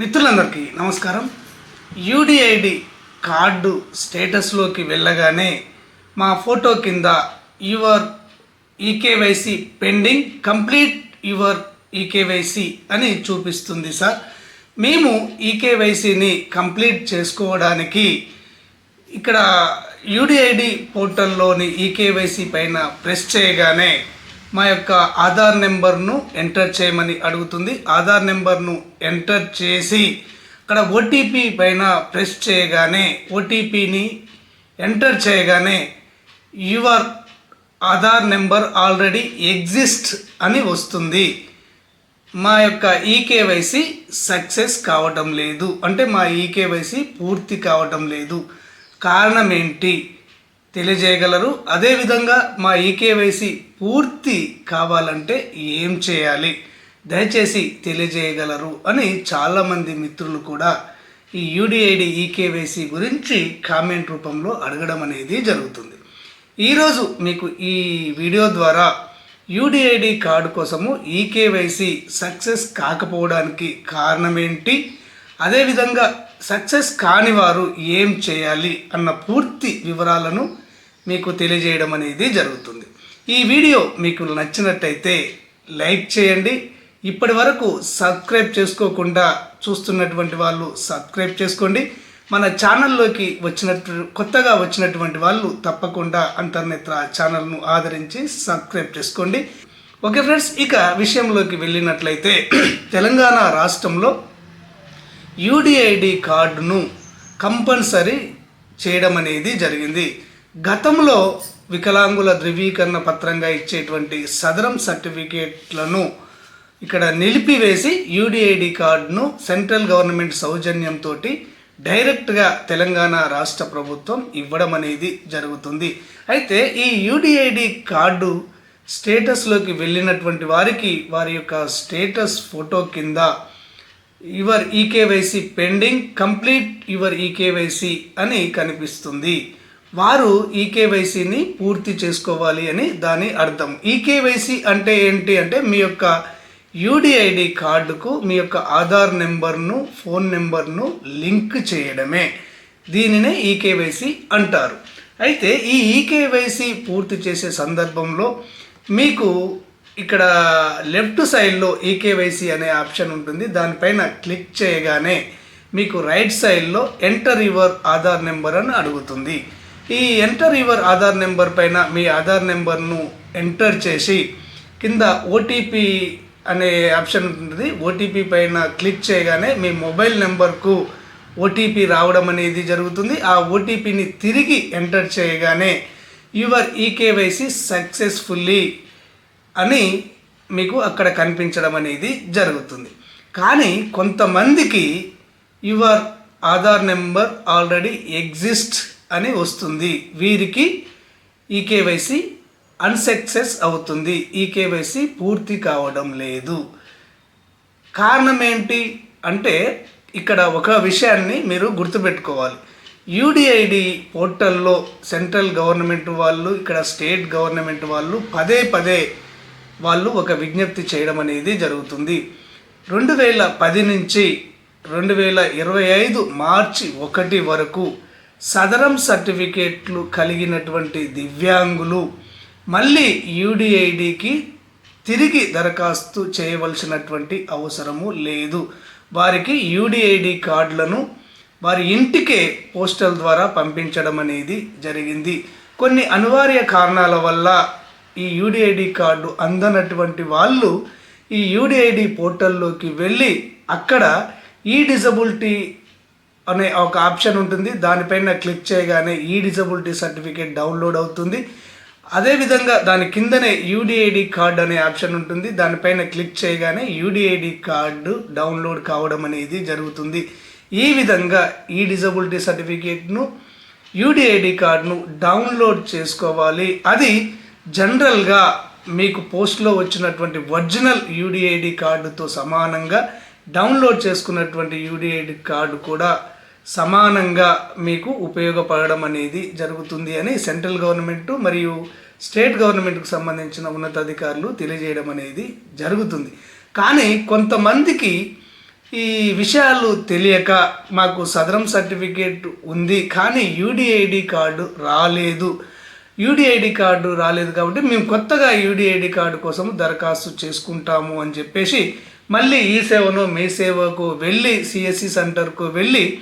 మిత్రులందరికీ నమస్కారం. UDID card స్టేటస్లోకి వెళ్ళగానే మా ఫోటో కింద your eKYC pending complete your eKYC అని చూపిస్తుంది సార్. మేము ఈకేవైసీని కంప్లీట్ చేసుకోవడానికి ఇక్కడ యూడిఐడి పోర్టల్లోని ఈకేవైసీ పైన ప్రెస్ చేయగానే మా యొక్క ఆధార్ నెంబర్ను ఎంటర్ చేయమని అడుగుతుంది. ఆధార్ నెంబర్ను ఎంటర్ చేసి అక్కడ ఓటీపీ పైన ప్రెస్ చేయగానే ఓటీపీని ఎంటర్ చేయగానే your Aadhaar number already exist అని వస్తుంది. మా యొక్క ఈకేవైసీ సక్సెస్ కావటం లేదు. అంటే మా ఈకేవైసీ పూర్తి కావటం లేదు. కారణం ఏంటి? తెలియజేయగలరు. అదేవిధంగా మా ఈకేవైసీ పూర్తి కావాలంటే ఏం చేయాలి? దయచేసి తెలియజేయగలరు అని చాలామంది మిత్రులు కూడా ఈ యూడిఐడి ఈకేవైసీ గురించి కామెంట్ రూపంలో అడగడం అనేది జరుగుతుంది. ఈరోజు మీకు ఈ వీడియో ద్వారా యూడిఐడి కార్డు కోసము ఈకేవైసీ సక్సెస్ కాకపోవడానికి కారణం ఏంటి అదేవిధంగా సక్సెస్ కాని వారు ఏం చేయాలి అన్న పూర్తి వివరాలను మీకు తెలియజేయడం అనేది జరుగుతుంది. ఈ వీడియో మీకు నచ్చినట్టయితే లైక్ చేయండి. ఇప్పటి వరకు సబ్స్క్రైబ్ చేసుకోకుండా చూస్తున్నటువంటి వాళ్ళు సబ్స్క్రైబ్ చేసుకోండి. మన ఛానల్లోకి వచ్చినట్టు కొత్తగా వచ్చినటువంటి వాళ్ళు తప్పకుండా అంతర్నేత్ర ఛానల్ను ఆదరించి సబ్స్క్రైబ్ చేసుకోండి. ఓకే ఫ్రెండ్స్ ఇక విషయంలోకి వెళ్ళినట్లయితే తెలంగాణ రాష్ట్రంలో యూడిఐడి కార్డును కంపల్సరీ చేయడం అనేది జరిగింది. గతంలో వికలాంగుల ధృవీకరణ పత్రంగా ఇచ్చేటువంటి సదరం సర్టిఫికేట్లను ఇక్కడ నిలిపివేసి యూడిఐడి కార్డును సెంట్రల్ గవర్నమెంట్ సౌజన్యంతో డైరెక్ట్గా తెలంగాణ రాష్ట్ర ప్రభుత్వం ఇవ్వడం అనేది జరుగుతుంది. అయితే ఈ యూడిఐడి కార్డు స్టేటస్లోకి వెళ్ళినటువంటి వారికి వారి యొక్క స్టేటస్ ఫోటో కింద your eKYC pending complete your eKYC అని కనిపిస్తుంది. వారు ఈకేవైసీని పూర్తి చేసుకోవాలి అని దాని అర్థం. ఈకేవైసీ అంటే ఏంటి అంటే మీ యొక్క యూడిఐడి కార్డుకు మీ యొక్క ఆధార్ నెంబర్ను ఫోన్ నెంబర్ను లింక్ చేయడమే. దీనినే ఈకేవైసీ అంటారు. అయితే ఈ ఈకేవైసీ పూర్తి చేసే సందర్భంలో మీకు ఇక్కడ లెఫ్ట్ సైడ్లో ఈకేవైసీ అనే ఆప్షన్ ఉంటుంది. దానిపైన క్లిక్ చేయగానే మీకు రైట్ సైడ్లో ఎంటర్ యువర్ ఆధార్ నెంబర్ అని అడుగుతుంది. ఈ ఎంటర్ యువర్ ఆధార్ నెంబర్ పైన మీ ఆధార్ నెంబర్ను ఎంటర్ చేసి కింద ఓటీపీ అనే ఆప్షన్ ఉంటుంది. ఓటీపీ పైన క్లిక్ చేయగానే మీ మొబైల్ నెంబర్కు ఓటీపీ రావడం అనేది జరుగుతుంది. ఆ ఓటీపీని తిరిగి ఎంటర్ చేయగానే యువర్ ఈకేవైసీ సక్సెస్ఫుల్లీ అని మీకు అక్కడ కనిపించడం అనేది జరుగుతుంది. కానీ కొంతమందికి your Aadhaar number already exist అని వస్తుంది. వీరికి ఈకేవైసీ అన్సక్సెస్ అవుతుంది. ఈకేవైసీ పూర్తి కావడం లేదు. కారణం ఏంటి అంటే ఇక్కడ ఒక విషయాన్ని మీరు గుర్తుపెట్టుకోవాలి. యూడిఐడి పోర్టల్లో సెంట్రల్ గవర్నమెంట్ వాళ్ళు ఇక్కడ స్టేట్ గవర్నమెంట్ వాళ్ళు పదే పదే వాళ్ళు ఒక విజ్ఞప్తి చేయడం అనేది జరుగుతుంది. రెండు వేల పది నుంచి రెండు వేల ఇరవై ఐదు మార్చి ఒకటి వరకు సదరం సర్టిఫికేట్లు కలిగినటువంటి దివ్యాంగులు మళ్ళీ యూడిఐడికి తిరిగి దరఖాస్తు చేయవలసినటువంటి అవసరము లేదు. వారికి యూడిఐడి కార్డులను వారి ఇంటికే పోస్టల్ ద్వారా పంపించడం అనేది జరిగింది. కొన్ని అనివార్య కారణాల వల్ల ఈ యూడిఐడి కార్డు అందనటువంటి వాళ్ళు ఈ యూడిఐడి పోర్టల్లోకి వెళ్ళి అక్కడ ఈ డిజబిలిటీ అనే ఒక ఆప్షన్ ఉంటుంది. దానిపైన క్లిక్ చేయగానే ఈ డిజబిలిటీ సర్టిఫికేట్ డౌన్లోడ్ అవుతుంది. అదేవిధంగా దాని కిందనే యూడిఐడి కార్డ్ అనే ఆప్షన్ ఉంటుంది. దానిపైన క్లిక్ చేయగానే యూడిఐడి కార్డు డౌన్లోడ్ కావడం అనేది జరుగుతుంది. ఈ విధంగా ఈ డిజబిలిటీ సర్టిఫికేట్ను యూడిఐడి కార్డును డౌన్లోడ్ చేసుకోవాలి. అది జనరల్గా మీకు పోస్ట్లో వచ్చినటువంటి ఒరిజినల్ యూడిఐడి కార్డుతో సమానంగా డౌన్లోడ్ చేసుకున్నటువంటి యూడిఐడి కార్డు కూడా సమానంగా మీకు ఉపయోగపడడం అనేది జరుగుతుంది అని సెంట్రల్ గవర్నమెంట్ మరియు స్టేట్ గవర్నమెంట్కు సంబంధించిన ఉన్నతాధికారులు తెలియజేయడం అనేది జరుగుతుంది. కానీ కొంతమందికి ఈ విషయాలు తెలియక మాకు సదరం సర్టిఫికేట్ ఉంది కానీ యూడిఐడి కార్డు రాలేదు. యూడిఐడి కార్డు రాలేదు కాబట్టి మేము కొత్తగా యూడిఐడి కార్డు కోసం దరఖాస్తు చేసుకుంటాము అని చెప్పేసి మళ్ళీ ఈ సేవను మీ సేవకు వెళ్ళి సిఎస్సి సెంటర్కు వెళ్ళి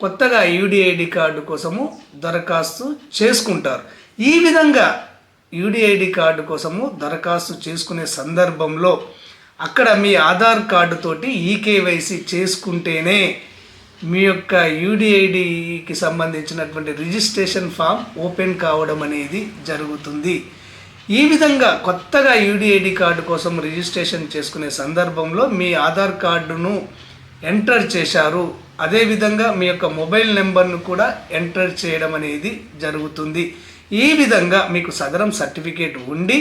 కొత్తగా యూడిఐడి కార్డు కోసము దరఖాస్తు చేసుకుంటారు. ఈ విధంగా యూడిఐడి కార్డు కోసము దరఖాస్తు చేసుకునే సందర్భంలో అక్కడ మీ ఆధార్ కార్డుతోటి ఈకేవైసీ చేసుకుంటేనే మీ యొక్క యూడిఐడికి సంబంధించినటువంటి రిజిస్ట్రేషన్ ఫామ్ ఓపెన్ కావడం అనేది జరుగుతుంది. ఈ విధంగా కొత్తగా యూడిఐడి కార్డు కోసం రిజిస్ట్రేషన్ చేసుకునే సందర్భంలో మీ ఆధార్ కార్డును ఎంటర్ చేశారు. అదేవిధంగా మీ యొక్క మొబైల్ నెంబర్ను కూడా ఎంటర్ చేయడం అనేది జరుగుతుంది. ఈ విధంగా మీకు సదరం సర్టిఫికేట్ ఉండి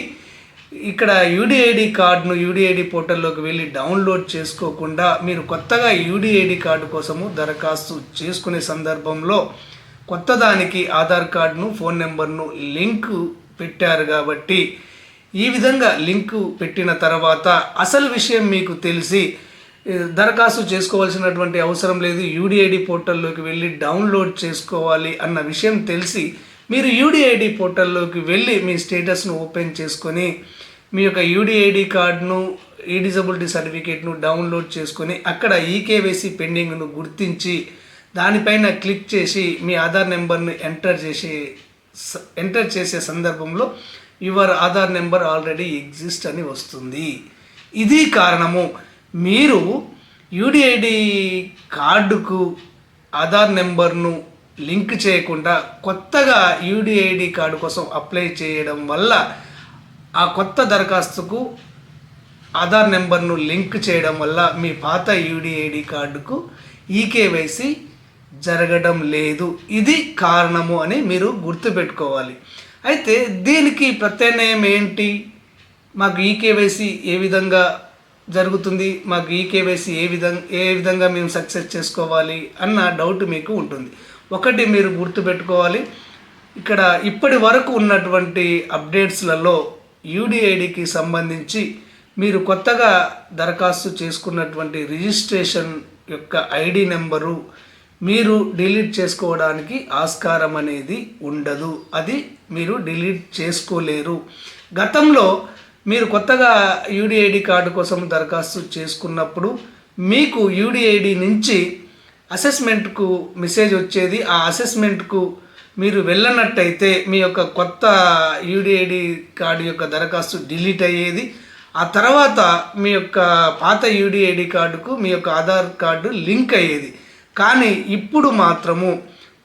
ఇక్కడ యూడిఐడి కార్డును యూడిఐడి పోర్టల్లోకి వెళ్ళి డౌన్లోడ్ చేసుకోకుండా మీరు కొత్తగా యూడిఐడి కార్డు కోసము దరఖాస్తు చేసుకునే సందర్భంలో కొత్త దానికి ఆధార్ కార్డును ఫోన్ నెంబర్ను లింక్ పెట్టారు కాబట్టి ఈ విధంగా లింకు పెట్టిన తర్వాత అసలు విషయం మీకు తెలిసి దరఖాస్తు చేసుకోవాల్సినటువంటి అవసరం లేదు యూడిఐడి పోర్టల్లోకి వెళ్ళి డౌన్లోడ్ చేసుకోవాలి అన్న విషయం తెలిసి మీరు యూడిఐడి పోర్టల్లోకి వెళ్ళి మీ స్టేటస్ను ఓపెన్ చేసుకొని మీ యొక్క యూడిఐడి కార్డును ఈ డిజబిలిటీ సర్టిఫికేట్ను డౌన్లోడ్ చేసుకొని అక్కడ ఈకేవైసీ పెండింగ్ను గుర్తించి దానిపైన క్లిక్ చేసి మీ ఆధార్ నెంబర్ను ఎంటర్ చేసి ఎంటర్ చేసే సందర్భంలో your Aadhaar number already exist అని వస్తుంది. ఇది కారణము. మీరు యూడిఐడి కార్డుకు ఆధార్ నెంబర్ను లింక్ చేయకుండా కొత్తగా యూడిఐడి కార్డు కోసం అప్లై చేయడం వల్ల ఆ కొత్త దరఖాస్తుకు ఆధార్ నెంబర్ను లింక్ చేయడం వల్ల మీ పాత యూడిఐడి కార్డుకు ఈకేవైసీ జరగడం లేదు. ఇది కారణము అని మీరు గుర్తుపెట్టుకోవాలి. అయితే దీనికి ప్రత్యామ్నాయం ఏంటి? మాకు ఈకేవైసీ ఏ విధంగా జరుగుతుంది? మాకు ఈకేవైసీ ఏ విధంగా ఏ విధంగా మేము సక్సెస్ చేసుకోవాలి? అన్న డౌట్ మీకు ఉంటుంది. ఒకటి మీరు గుర్తుపెట్టుకోవాలి. ఇక్కడ ఇప్పటి వరకు ఉన్నటువంటి అప్డేట్స్లలో యూడిఐడికి సంబంధించి మీరు కొత్తగా దరఖాస్తు చేసుకున్నటువంటి రిజిస్ట్రేషన్ యొక్క ఐడి నెంబరు మీరు డిలీట్ చేసుకోవడానికి ఆస్కారం అనేది ఉండదు. అది మీరు డిలీట్ చేసుకోలేరు. గతంలో మీరు కొత్తగా యూడిఐడి కార్డు కోసం దరఖాస్తు చేసుకున్నప్పుడు మీకు యూడిఐడి నుంచి అసెస్మెంట్కు మెసేజ్ వచ్చేది. ఆ అసెస్మెంట్కు మీరు వెళ్ళనట్టయితే మీ యొక్క కొత్త యూడిఐడి కార్డు యొక్క దరఖాస్తు డిలీట్ అయ్యేది. ఆ తర్వాత మీ యొక్క పాత యూడిఐడి కార్డుకు మీ యొక్క ఆధార్ కార్డు లింక్ అయ్యేది. కానీ ఇప్పుడు మాత్రము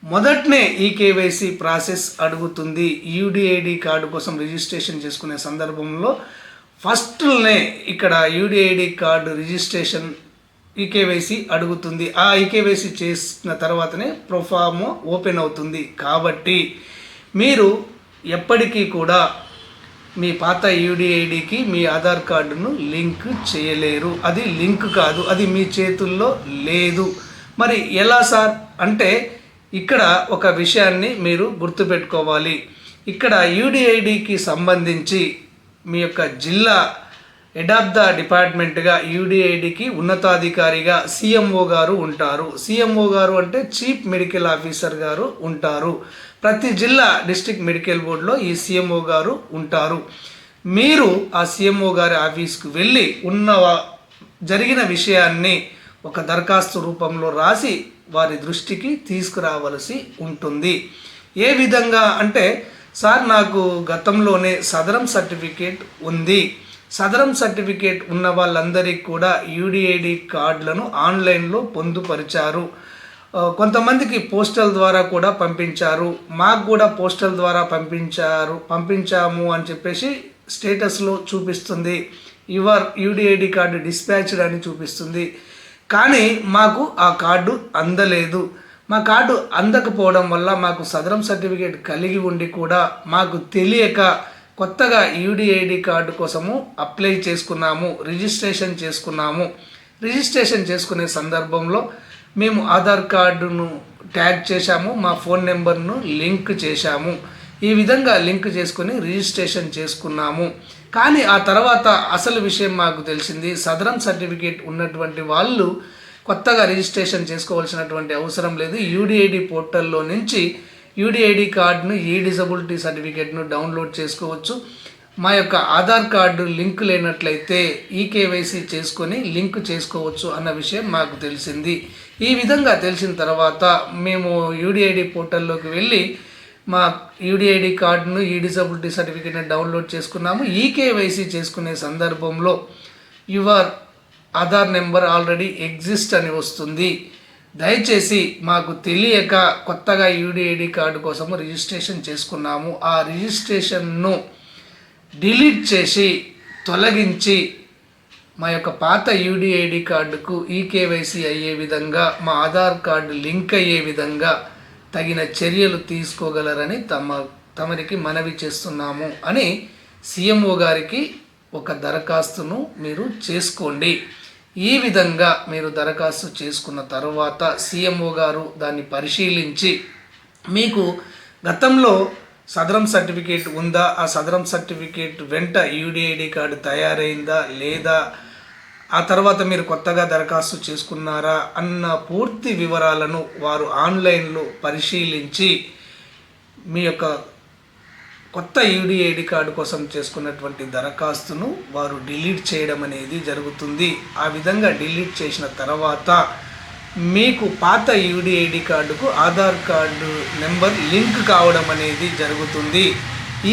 మొదటనే ఈ కేవైసీ ప్రాసెస్ అడుగుతుంది యూడిఐడి కార్డు కోసం రిజిస్ట్రేషన్ చేసుకునే సందర్భంలో. ఫస్ట్నే ఇక్కడ యూడిఐడి కార్డు రిజిస్ట్రేషన్ ఈకేవైసీ అడుగుతుంది. ఆ ఈకేవైసీ చేసిన తర్వాతనే ప్రొఫామ్ ఓపెన్ అవుతుంది. కాబట్టి మీరు ఎప్పటికీ కూడా మీ పాత యూడిఐడికి మీ ఆధార్ కార్డును లింక్ చేయలేరు. అది లింక్ కాదు. అది మీ చేతుల్లో లేదు. మరి ఎలా సార్? అంటే ఇక్కడ ఒక విషయాన్ని మీరు గుర్తుపెట్టుకోవాలి. ఇక్కడ యూడిఐడికి సంబంధించి మీ యొక్క జిల్లా హెడ్ ఆఫ్ ద డిపార్ట్మెంట్గా యూడిఐడికి ఉన్నతాధికారిగా సిఎంఓ గారు ఉంటారు. సిఎంఓ గారు అంటే చీఫ్ మెడికల్ ఆఫీసర్ గారు ఉంటారు. ప్రతి జిల్లా డిస్టిక్ మెడికల్ బోర్డులో ఈ సిఎంఓ గారు ఉంటారు. మీరు ఆ సిఎంఓ గారి ఆఫీస్కు వెళ్ళి ఉన్న జరిగిన విషయాన్ని ఒక దరఖాస్తు రూపంలో రాసి వారి దృష్టికి తీసుకురావలసి ఉంటుంది. ఏ విధంగా అంటే సార్ నాకు గతంలోనే సదరం సర్టిఫికేట్ ఉంది. సదరం సర్టిఫికేట్ ఉన్న వాళ్ళందరికీ కూడా యూడిఐడి కార్డులను ఆన్లైన్లో పొందుపరిచారు. కొంతమందికి పోస్టల్ ద్వారా కూడా పంపించారు. మాకు కూడా పోస్టల్ ద్వారా పంపించారు పంపించాము అని చెప్పేసి స్టేటస్లో చూపిస్తుంది. యువర్ యూడిఐడి కార్డు డిస్పాచ్డ్ అని చూపిస్తుంది. కానీ మాకు ఆ కార్డు అందలేదు. మా కార్డు అందకపోవడం వల్ల మాకు సదరం సర్టిఫికేట్ కలిగి ఉండి కూడా మాకు తెలియక కొత్తగా యూడిఐడి కార్డు కోసము అప్లై చేసుకున్నాము రిజిస్ట్రేషన్ చేసుకున్నాము. రిజిస్ట్రేషన్ చేసుకునే సందర్భంలో మేము ఆధార్ కార్డును ట్యాగ్ చేశాము మా ఫోన్ నెంబర్ను లింక్ చేశాము. ఈ విధంగా లింక్ చేసుకుని రిజిస్ట్రేషన్ చేసుకున్నాము. కానీ ఆ తర్వాత అసలు విషయం మాకు తెలిసింది సదరన్ సర్టిఫికేట్ ఉన్నటువంటి వాళ్ళు కొత్తగా రిజిస్ట్రేషన్ చేసుకోవాల్సినటువంటి అవసరం లేదు. యూడిఐడి పోర్టల్లో నుంచి యూడిఐడి కార్డును ఈ డిసబిలిటీ సర్టిఫికేట్ను డౌన్లోడ్ చేసుకోవచ్చు. మా యొక్క ఆధార్ కార్డు లింక్ లేనట్లయితే ఈకేవైసీ చేసుకొని లింక్ చేసుకోవచ్చు అన్న విషయం మాకు తెలిసింది. ఈ విధంగా తెలిసిన తర్వాత మేము యూడిఐడి పోర్టల్లోకి వెళ్ళి మా యూడిఐడి కార్డును ఈ డిసబిలిటీ సర్టిఫికేట్ని డౌన్లోడ్ చేసుకున్నాము. ఈకేవైసీ చేసుకునే సందర్భంలో your Aadhaar number already exist అని వస్తుంది. దయచేసి మాకు తెలియక కొత్తగా యూడిఐడి కార్డు కోసము రిజిస్ట్రేషన్ చేసుకున్నాము. ఆ రిజిస్ట్రేషన్ను డిలీట్ చేసి తొలగించి మా యొక్క పాత యూడిఐడి కార్డుకు ఈకేవైసీ అయ్యే విధంగా మా ఆధార్ కార్డు లింక్ అయ్యే విధంగా తగిన చర్యలు తీసుకోగలరని తమ తమరికి మనవి చేస్తున్నాము అని సీఎంఓ గారికి ఒక దరఖాస్తును మీరు చేసుకోండి. ఈ విధంగా మీరు దరఖాస్తు చేసుకున్న తర్వాత సీఎంఓ గారు దాన్ని పరిశీలించి మీకు గతంలో సదరం సర్టిఫికేట్ ఉందా? ఆ సదరం సర్టిఫికేట్ వెంట యూడిఐడి కార్డు తయారైందా? లేదా ఆ తర్వాత మీరు కొత్తగా దరఖాస్తు చేసుకున్నారా? అన్న పూర్తి వివరాలను వారు ఆన్లైన్లో పరిశీలించి మీ యొక్క కొత్త యూడిఐడి కార్డు కోసం చేసుకున్నటువంటి దరఖాస్తును వారు డిలీట్ చేయడం అనేది జరుగుతుంది. ఆ విధంగా డిలీట్ చేసిన తర్వాత మీకు పాత యూడిఐడి కార్డుకు ఆధార్ కార్డు నెంబర్ లింక్ కావడం అనేది జరుగుతుంది.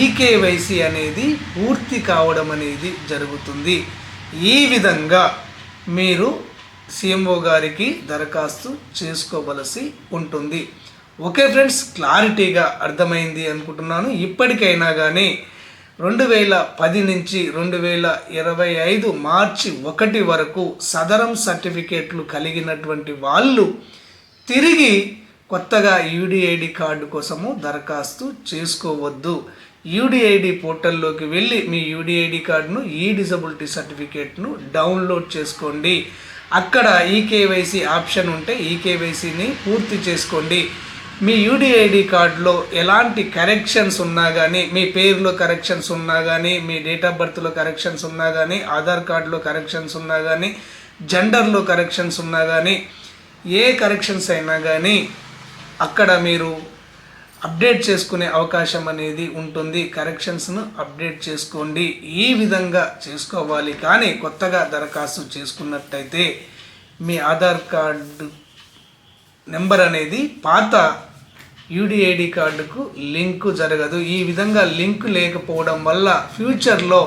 ఈకేవైసీ అనేది పూర్తి కావడం అనేది జరుగుతుంది. ఈ విధంగా మీరు సీఎంఓ గారికి దరఖాస్తు చేసుకోవలసి ఉంటుంది. ఓకే ఫ్రెండ్స్ క్లారిటీగా అర్థమైంది అనుకుంటున్నాను. ఇప్పటికైనా కానీ రెండు వేల పది నుంచి రెండు వేల ఇరవై ఐదు మార్చి ఒకటి వరకు సదరం సర్టిఫికేట్లు కలిగినటువంటి వాళ్ళు తిరిగి కొత్తగా యూడిఐడి కార్డు కోసము దరఖాస్తు చేసుకోవద్దు. యూడిఐడి పోర్టల్లోకి వెళ్ళి మీ యూడిఐడి కార్డును ఈ డిజబిలిటీ సర్టిఫికేట్ను డౌన్లోడ్ చేసుకోండి. అక్కడ ఈకేవైసీ ఆప్షన్ ఉంటే ఈకేవైసీని పూర్తి చేసుకోండి. మీ యూడిఐడి కార్డులో ఎలాంటి కరెక్షన్స్ ఉన్నా కానీ మీ పేరులో కరెక్షన్స్ ఉన్నా కానీ మీ డేట్ ఆఫ్ బర్త్లో కరెక్షన్స్ ఉన్నా కానీ ఆధార్ కార్డులో కరెక్షన్స్ ఉన్నా కానీ జెండర్లో కరెక్షన్స్ ఉన్నా కానీ ఏ కరెక్షన్స్ అయినా కానీ అక్కడ మీరు అప్డేట్ చేసుకునే అవకాశం అనేది ఉంటుంది. కరెక్షన్స్ను అప్డేట్ చేసుకోండి. ఈ విధంగా చేసుకోవాలి. కానీ కొత్తగా దరఖాస్తు చేసుకున్నట్టయితే మీ ఆధార్ కార్డు నెంబర్ అనేది పాత యూడిఐడి కార్డుకు లింకు జరగదు. ఈ విధంగా లింక్ లేకపోవడం వల్ల ఫ్యూచర్లో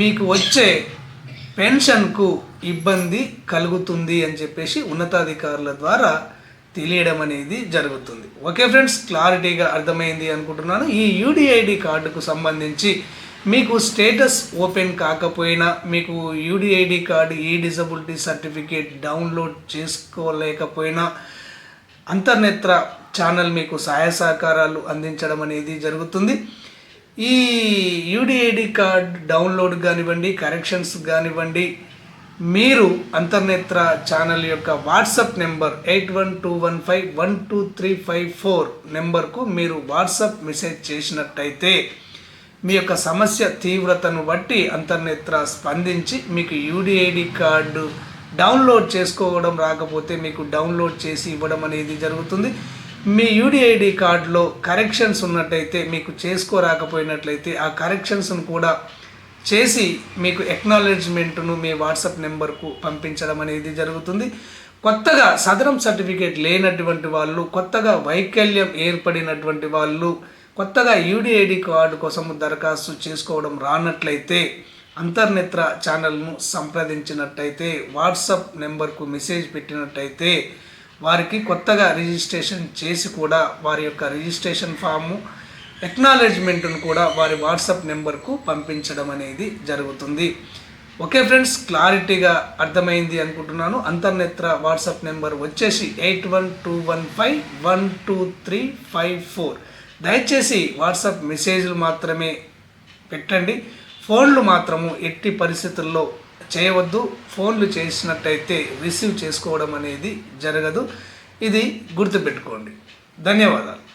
మీకు వచ్చే పెన్షన్కు ఇబ్బంది కలుగుతుంది అని చెప్పేసి ఉన్నతాధికారుల ద్వారా తెలియడం అనేది జరుగుతుంది. ఓకే ఫ్రెండ్స్ క్లారిటీగా అర్థమైంది అనుకుంటున్నాను. ఈ యూడిఐడి కార్డుకు సంబంధించి మీకు స్టేటస్ ఓపెన్ కాకపోయినా మీకు యూడిఐడి కార్డు ఈ డిసబిలిటీ సర్టిఫికేట్ డౌన్లోడ్ చేసుకోలేకపోయినా అంతర్నేత్ర ఛానల్ మీకు సహాయ సహకారాలు అందించడం అనేది జరుగుతుంది. ఈ యూడిఐడి కార్డ్ డౌన్లోడ్ కానివ్వండి కరెక్షన్స్ కానివ్వండి మీరు అంతర్నేత్ర ఛానల్ యొక్క WhatsApp number eight one two one five one two three five four నెంబర్కు మీరు వాట్సాప్ మెసేజ్ చేసినట్టయితే మీ యొక్క సమస్య తీవ్రతను బట్టి అంతర్నేత్ర స్పందించి మీకు యూడిఐడి కార్డు డౌన్లోడ్ చేసుకోవడం రాకపోతే మీకు డౌన్లోడ్ చేసి ఇవ్వడం అనేది జరుగుతుంది. మీ యూడిఐడి కార్డులో కరెక్షన్స్ ఉన్నట్టయితే మీకు చేసుకోరాకపోయినట్లయితే ఆ కరెక్షన్స్ను కూడా చేసి మీకు ఎక్నాలెడ్జ్మెంట్ను మీ వాట్సాప్ నెంబర్కు పంపించడం అనేది జరుగుతుంది. కొత్తగా సదరం సర్టిఫికేట్ లేనటువంటి వాళ్ళు కొత్తగా వైకల్యం ఏర్పడినటువంటి వాళ్ళు కొత్తగా యూడిఐడి కార్డు కోసం దరఖాస్తు చేసుకోవడం రానట్లయితే అంతర్నేత్ర ఛానల్ను సంప్రదించినట్టయితే వాట్సాప్ నెంబర్కు మెసేజ్ పెట్టినట్టయితే వారికి కొత్తగా రిజిస్ట్రేషన్ చేసి కూడా వారి యొక్క రిజిస్ట్రేషన్ ఫాము ఎక్నాలెడ్జ్మెంట్ను కూడా వారి వాట్సాప్ నెంబర్కు పంపించడం అనేది జరుగుతుంది. ఓకే ఫ్రెండ్స్ క్లారిటీగా అర్థమైంది అనుకుంటున్నాను. అంతర్నేత్ర వాట్సాప్ నెంబర్ వచ్చేసి eight one two one five one two three five four. దయచేసి వాట్సాప్ మెసేజ్లు మాత్రమే పెట్టండి. ఫోన్లు మాత్రము ఎట్టి పరిస్థితుల్లో చేయవద్దు ఫోన్లు చేసినట్టయితే రిసీవ్ చేసుకోవడం అనేది జరగదు. ఇది గుర్తుపెట్టుకోండి. ధన్యవాదాలు.